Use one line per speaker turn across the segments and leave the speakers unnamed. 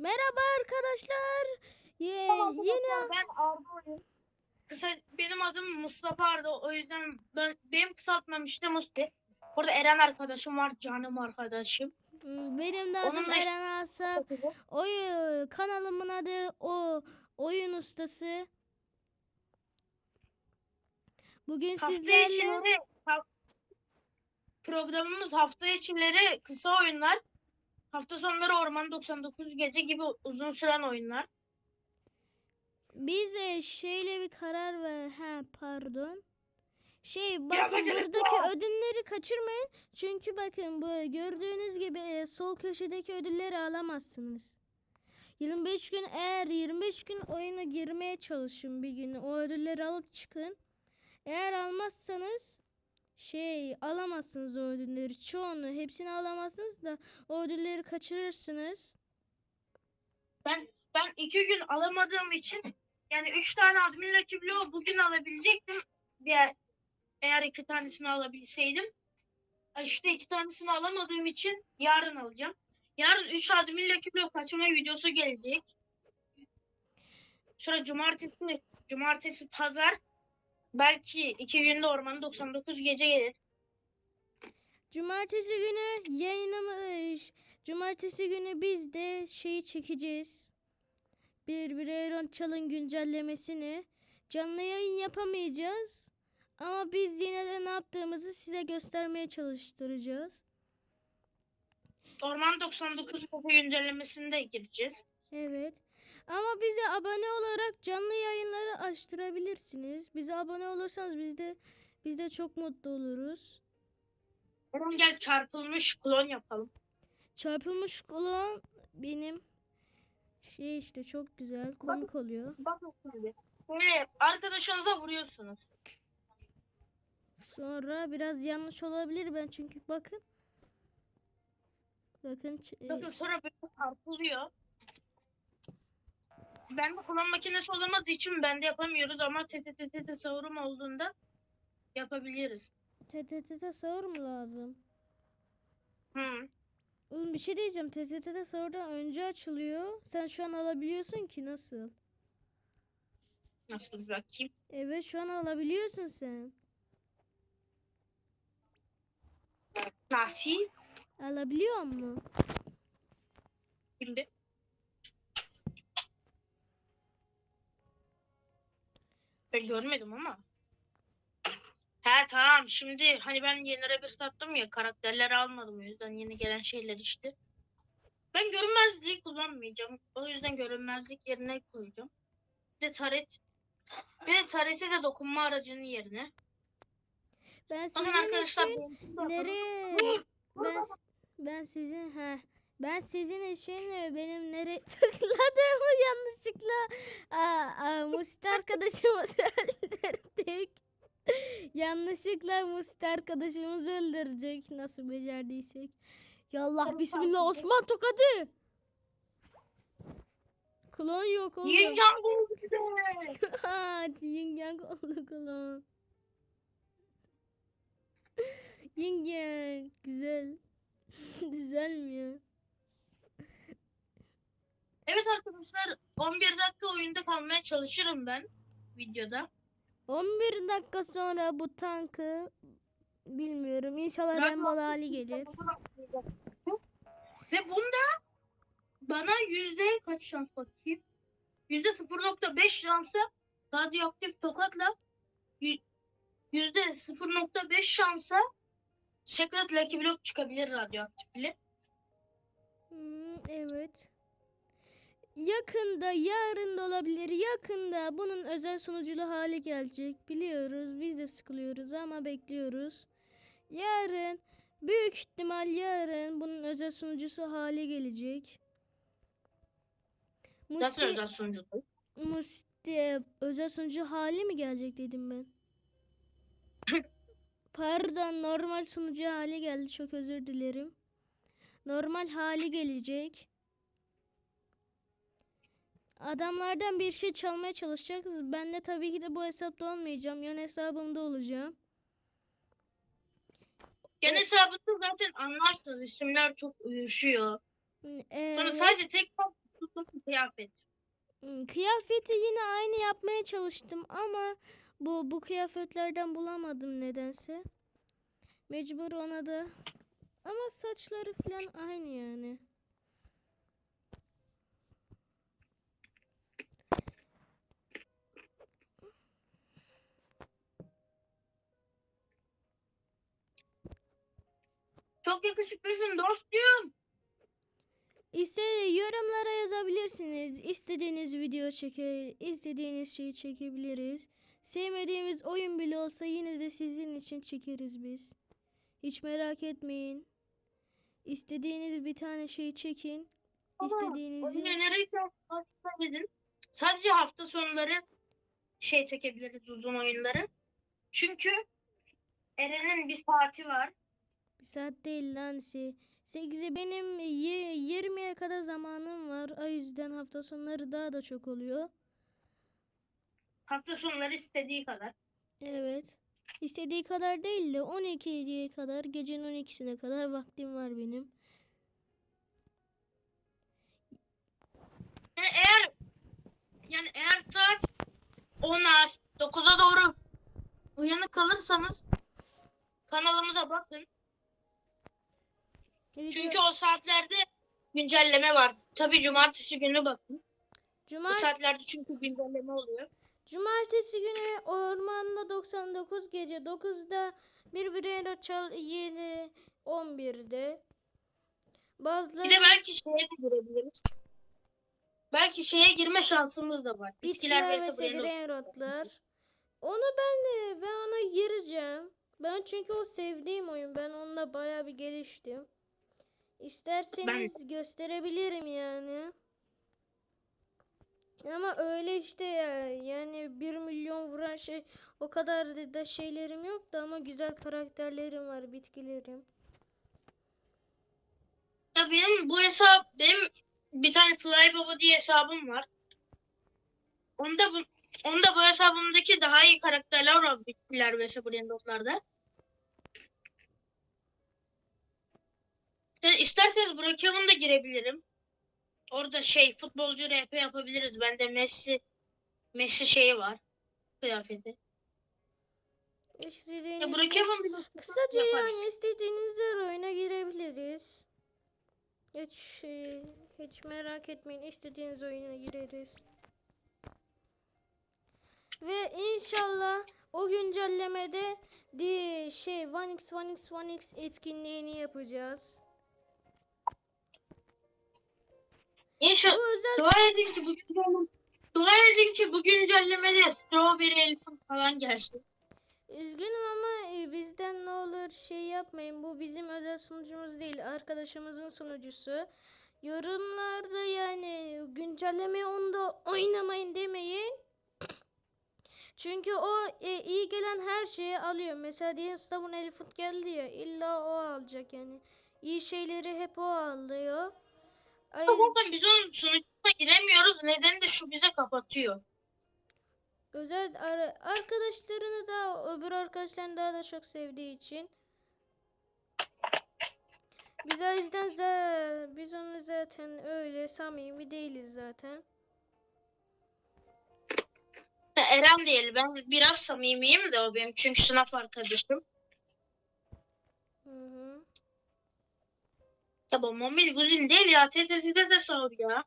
Merhaba arkadaşlar. Ye,
Tamam, arkadaşlar, ben Arda'yım. Kısa benim adım Mustafa Arda. O yüzden ben benim kısaltmam işte Musti. Burada Eren arkadaşım var, canım arkadaşım.
benim de adım
Onunla-
Eren Asaf. Oy kanalımın adı o oyun ustası. Bugün sizlerle
programımız hafta içleri kısa oyunlar. Hafta sonları Orman 99 gece gibi uzun süren oyunlar.
biz de şeyle bir karar ver. Ha pardon. Şey bakın buradaki ödülleri kaçırmayın. Çünkü bakın bu gördüğünüz gibi e, sol köşedeki ödülleri alamazsınız. 25 gün eğer 25 gün oyuna girmeye çalışın bir gün. O ödülleri alıp çıkın. Eğer almazsanız şey alamazsınız o ödülleri. Çoğunu hepsini alamazsınız da o ödülleri kaçırırsınız.
Ben ben iki gün alamadığım için yani üç tane admin Lucky Block'u bugün alabilecektim. Diğer eğer iki tanesini alabilseydim. İşte iki tanesini alamadığım için yarın alacağım. Yarın üç admin Lucky Block kaçırma videosu gelecek. Sonra cumartesi, cumartesi pazar belki iki günde ormanı 99 gece gelir.
Cumartesi günü yayınlamış. Cumartesi günü biz de şeyi çekeceğiz. Bir Iron Çalın güncellemesini. Canlı yayın yapamayacağız. Ama biz yine de ne yaptığımızı size göstermeye çalıştıracağız.
Orman 99 gece güncellemesinde gireceğiz.
Evet. Ama bize abone olarak canlı yayınları açtırabilirsiniz. Bize abone olursanız biz de biz de çok mutlu oluruz.
Eren gel çarpılmış klon yapalım.
Çarpılmış klon benim şey işte çok güzel komik oluyor.
Bakın şimdi. Böyle arkadaşınıza vuruyorsunuz.
Sonra biraz yanlış olabilir ben çünkü bakın. Bakın ç- e,
Bakın sonra böyle çarpılıyor. Bende kullan makinesi olamadığı için bende yapamıyoruz ama TTT tasarım olduğunda yapabiliriz.
TTT'de sahur mu lazım?
Hı.
Oğlum bir şey diyeceğim. TTT'de sahurdan önce açılıyor. Sen şu an alabiliyorsun ki nasıl?
Nasıl bir bakayım?
Evet şu an alabiliyorsun sen.
Nafi.
Alabiliyor mu?
Şimdi. Ben görmedim ama. He tamam şimdi hani ben yenilere bir sattım ya karakterleri almadım o yüzden yeni gelen şeyler işte. Ben görünmezliği kullanmayacağım. O yüzden görünmezlik yerine koyacağım. Bir de taret. Bir de tarete de dokunma aracının yerine.
Ben sizin
Bakın arkadaşlar.
için nereye ben ben sizin ha ben sizin için benim nereye tıkladığımı yanlışlıkla aa, aa, Musti arkadaşımızı öldürdük. yanlışlıkla Musti arkadaşımızı öldürecek nasıl becerdiysek. Yallah bismillah. Osman tokadı. Klon yok oğlum.
Yin yang oldu bir de.
Yin yang oldu klon. yin yang güzel. güzel mi ya?
Evet arkadaşlar 11 dakika oyunda kalmaya çalışırım ben videoda.
11 dakika sonra bu tankı bilmiyorum. İnşallah
Ben
hali gelir.
Ve bunda bana yüzde kaç şans bakayım? Yüzde 0.5 şansa radyoaktif tokatla yü- yüzde 0.5 şansa Secret Lucky Block çıkabilir radyoaktifli.
Hmm, evet. Yakında, yarın da olabilir. Yakında bunun özel sunuculu hali gelecek. Biliyoruz. Biz de sıkılıyoruz ama bekliyoruz. Yarın, büyük ihtimal yarın bunun özel sunucusu hali gelecek.
Nasıl
Musti,
özel sunucu?
Musti özel sunucu hali mi gelecek dedim ben. Pardon, normal sunucu hali geldi. Çok özür dilerim. Normal hali gelecek. Adamlardan bir şey çalmaya çalışacağız. Ben de tabii ki de bu hesapta olmayacağım. Yan hesabımda olacağım.
Gen hesabında zaten anlarsınız isimler çok uyuşuyor.
Ee,
Sonra sadece tek kıyafet.
Hmm, Kıyafeti yine aynı yapmaya çalıştım ama bu bu kıyafetlerden bulamadım nedense. Mecbur ona da. Ama saçları falan aynı yani.
Çok yakışıklısın dostum.
İste yorumlara yazabilirsiniz. İstediğiniz video çeke, istediğiniz şeyi çekebiliriz. Sevmediğimiz oyun bile olsa yine de sizin için çekeriz biz. Hiç merak etmeyin. İstediğiniz bir tane şey çekin.
Oyun
İstediğinizi
hafta dedin. Sadece hafta sonları şey çekebiliriz uzun oyunları. Çünkü Eren'in bir saati var.
Bir saat değil lan si. 8'e benim ye- 20'ye kadar zamanım var. O yüzden hafta sonları daha da çok oluyor.
Hafta sonları istediği kadar.
Evet. İstediği kadar değil de 12'ye kadar gecenin 12'sine kadar vaktim var benim.
Yani eğer yani eğer saat 10'a 9'a doğru uyanık kalırsanız kanalımıza bakın. Çünkü o saatlerde güncelleme var. Tabii cumartesi günü bakın. Bu
Cumart
saatlerde çünkü güncelleme oluyor.
Cumartesi günü Ormanda 99 gece 9'da bir Brainrot çal 7 11'de. Bazıları
Bir de belki şeye de girebiliriz. Belki şeye girme şansımız da var. Bitkiler
bitkiler ve
Brainrot.
Brainrotlar. Onu ben de ben ona gireceğim. Ben çünkü o sevdiğim oyun. Ben onunla bayağı bir geliştim. İsterseniz gösterebilirim yani. Ama öyle işte ya. Yani 1 milyon vuran şey o kadar da şeylerim yoktu ama güzel karakterlerim var, bitkilerim.
Ya benim bu hesap benim bir tane Fly Baba diye hesabım var. Onda bu onda bu hesabımdaki daha iyi karakterler var bitkiler ve Brainrot'larda. Yani isterseniz Brookhaven'a da girebilirim. Orada şey futbolcu RP yapabiliriz. Bende Messi Messi şeyi var. Kıyafeti. Ya
İstediğiniz
Brookhaven bile
Kısaca
yaparız.
yani istediğiniz her oyuna girebiliriz. Hiç şey, hiç merak etmeyin istediğiniz oyuna gireriz. Ve inşallah o güncellemede di şey 1x 1x 1x etkinliğini yapacağız. Bu
İnşallah
özel
dua edin ki bu güncelleme Dua edin ki bu güncellemede Strawberry Elephant falan gelsin.
Üzgünüm ama e, bizden ne olur şey yapmayın. Bu bizim özel sunucumuz değil. Arkadaşımızın sunucusu. Yorumlarda yani güncelleme onda oynamayın demeyin. Çünkü o e, iyi gelen her şeyi alıyor. Mesela diyelim Stubborn Elephant geldi ya. illa o alacak yani. İyi şeyleri hep o alıyor. Ay,
Zaten biz onun sunucuna giremiyoruz. Nedeni de şu bize kapatıyor.
özel ara- arkadaşlarını da öbür arkadaşlarını daha da çok sevdiği için. Biz o yüzden za- biz onu zaten öyle samimi değiliz zaten.
Eren değil. Ben biraz samimiyim de o benim çünkü sınıf arkadaşım.
Hı hı.
Ya bu mobil guzin değil ya. TTT'de de sağ ya.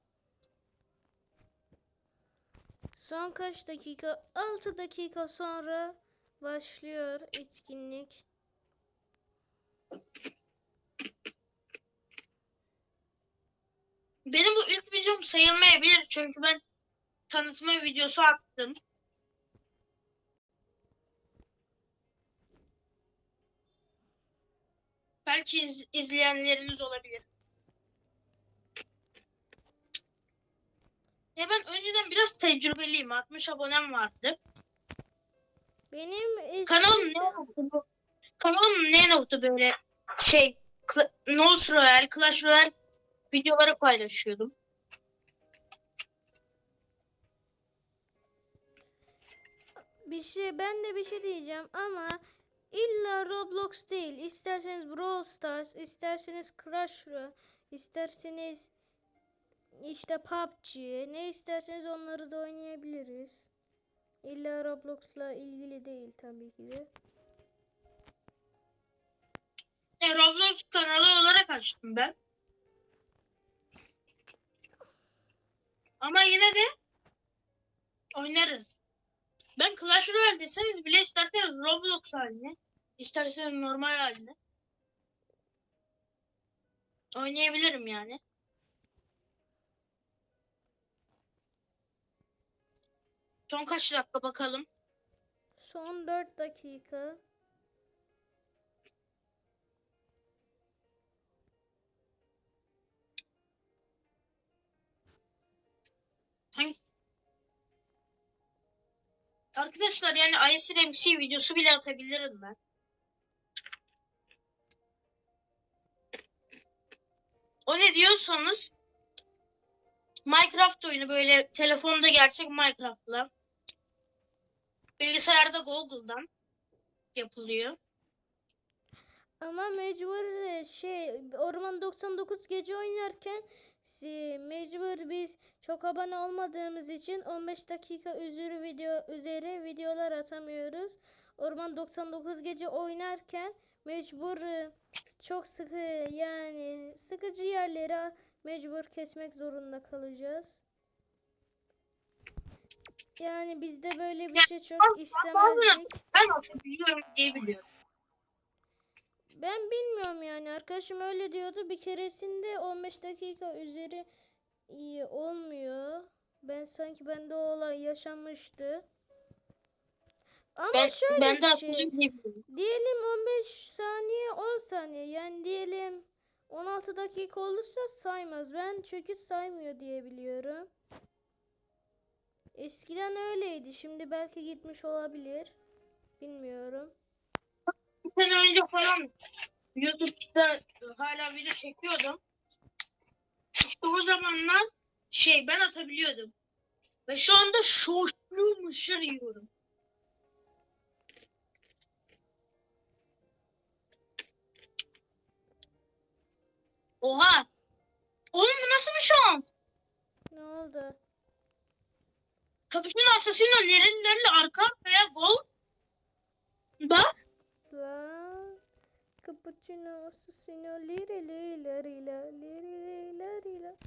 Son kaç dakika? 6 dakika sonra başlıyor etkinlik.
Benim bu ilk videom sayılmayabilir çünkü ben tanıtma videosu attım. Belki iz- izleyenleriniz olabilir. Ya ben önceden biraz tecrübeliyim. 60 abonem vardı.
Benim
Kanalım ne oldu? Kanalım ne oldu böyle şey Nose Royale, Clash Royale videoları paylaşıyordum.
bir şey ben de bir şey diyeceğim ama illa Roblox değil. İsterseniz Brawl Stars, isterseniz Crash Royale, isterseniz işte PUBG ne isterseniz onları da oynayabiliriz. İlla Roblox'la ilgili değil tabii ki de.
E, Roblox kanalı olarak açtım ben. Ama yine de oynarız. Ben Clash Royale deseniz bile isterseniz Roblox haline, isterseniz normal haline oynayabilirim yani. Son kaç dakika bakalım.
Son 4 dakika.
Hangi- Arkadaşlar yani ICRMC videosu bile atabilirim ben. O ne diyorsanız Minecraft oyunu böyle telefonda gerçek Minecraft'la bilgisayarda Google'dan yapılıyor.
Ama mecbur e, şey Orman 99 gece oynarken si- mecbur biz çok abone olmadığımız için 15 dakika üzeri video üzeri videolar atamıyoruz. Orman 99 gece oynarken mecbur e, çok sıkı yani sıkıcı yerleri mecbur kesmek zorunda kalacağız. Yani biz de böyle bir şey çok istemezdik.
Ben atabiliyorum diye biliyorum.
Ben bilmiyorum yani arkadaşım öyle diyordu bir keresinde 15 dakika üzeri iyi olmuyor. Ben sanki bende o olay yaşanmıştı. Ama
Ben,
şöyle
ben de
bir şey. Diyelim 15 saniye 10 saniye yani diyelim 16 dakika olursa saymaz. Ben çünkü saymıyor diye biliyorum. Eskiden öyleydi. Şimdi belki gitmiş olabilir. Bilmiyorum.
Bir sene önce falan YouTube'da hala video çekiyordum. İşte o zamanlar şey ben atabiliyordum. Ve şu anda şoşlu mışır yiyorum. Oha! Oğlum bu nasıl bir şans?
Ne oldu?
Kapışın Assassino lerinlerle arka arkaya gol. Bak.
Cappuccino assassino lire lire lire lire lire.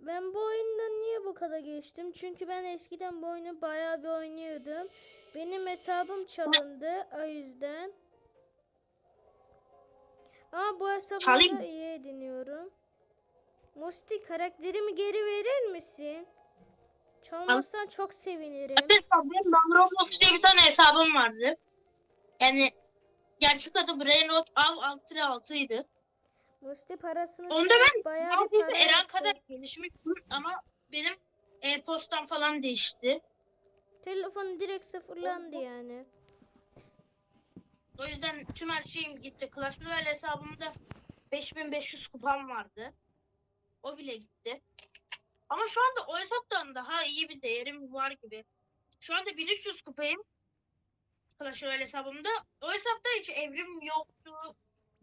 Ben bu oyundan niye bu kadar geçtim? Çünkü ben eskiden bu oyunu bayağı bir oynuyordum. Benim hesabım çalındı o yüzden. Ama bu hesabı iyi ediniyorum. Musti karakterimi geri verir misin? Çalmazsan çok sevinirim.
Arkadaşlar benim ben Roblox diye bir tane hesabım vardı. Yani gerçek adı Brainrot Av 66 idi.
Musti parasını
Onda ben
bayağı bir para
Eren kadar gelişmiştim ama benim e-postam falan değişti.
Telefon direkt sıfırlandı yani.
O yüzden tüm her şeyim gitti. Clash Royale hesabımda 5500 kupam vardı. O bile gitti. Ama şu anda o hesaptan daha iyi bir değerim var gibi. Şu anda 1300 kupayım. Clash Royale hesabımda. O hesapta hiç evrim yoktu.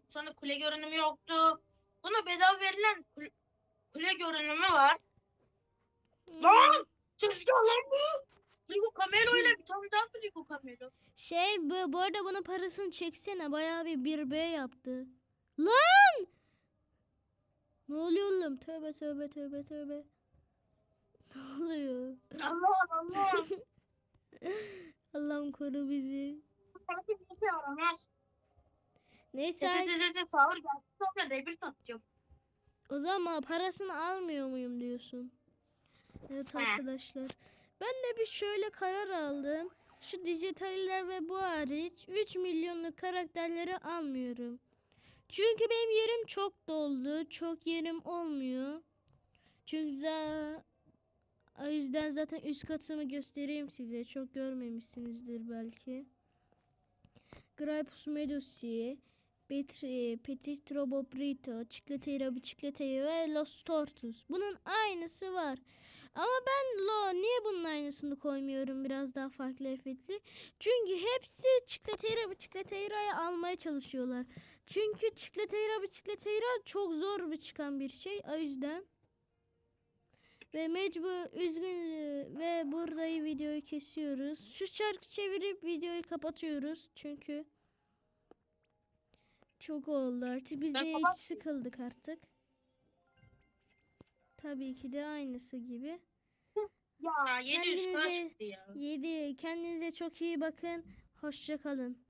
Sonra kule görünümü yoktu. Buna bedava verilen kule, kule görünümü var.
Hmm.
Lan! Tezgah lan bu! Frigo Camelo ile bir tane daha Frigo Camelo.
Şey bu, bu arada bunun parasını çeksene bayağı bir 1B yaptı. Lan! Ne oluyor oğlum? Tövbe tövbe tövbe tövbe. Ne oluyor?
Allah Allah.
Allah'ım koru bizi.
Parası bir şey aramaz.
Neyse
Tete tete power geldi. Sonra satacağım.
o zaman parasını almıyor muyum diyorsun? Evet arkadaşlar. Ben de bir şöyle karar aldım. Şu dijitaller ve bu hariç 3 milyonluk karakterleri almıyorum. Çünkü benim yerim çok doldu. Çok yerim olmuyor. Çünkü za- o yüzden zaten üst katımı göstereyim size. Çok görmemişsinizdir belki. Grapus medusi, Petri, Petit Robobrito, Chicletera Bicicletera ve Los Tortus. Bunun aynısı var. Ama ben lo niye bunun aynısını koymuyorum biraz daha farklı efektli? Çünkü hepsi Chicletera Bicicletera'yı almaya çalışıyorlar. Çünkü çikleteyra biçikleteyra çok zor bir çıkan bir şey. O yüzden. Ve mecbur üzgün ve buradayı videoyu kesiyoruz. Şu şarkı çevirip videoyu kapatıyoruz. Çünkü çok oldu artık. Biz de sıkıldık artık. Tabii ki de aynısı gibi.
Ya 700 kadar
Kendinize-
çıktı ya.
7. Kendinize çok iyi bakın. Hoşça kalın.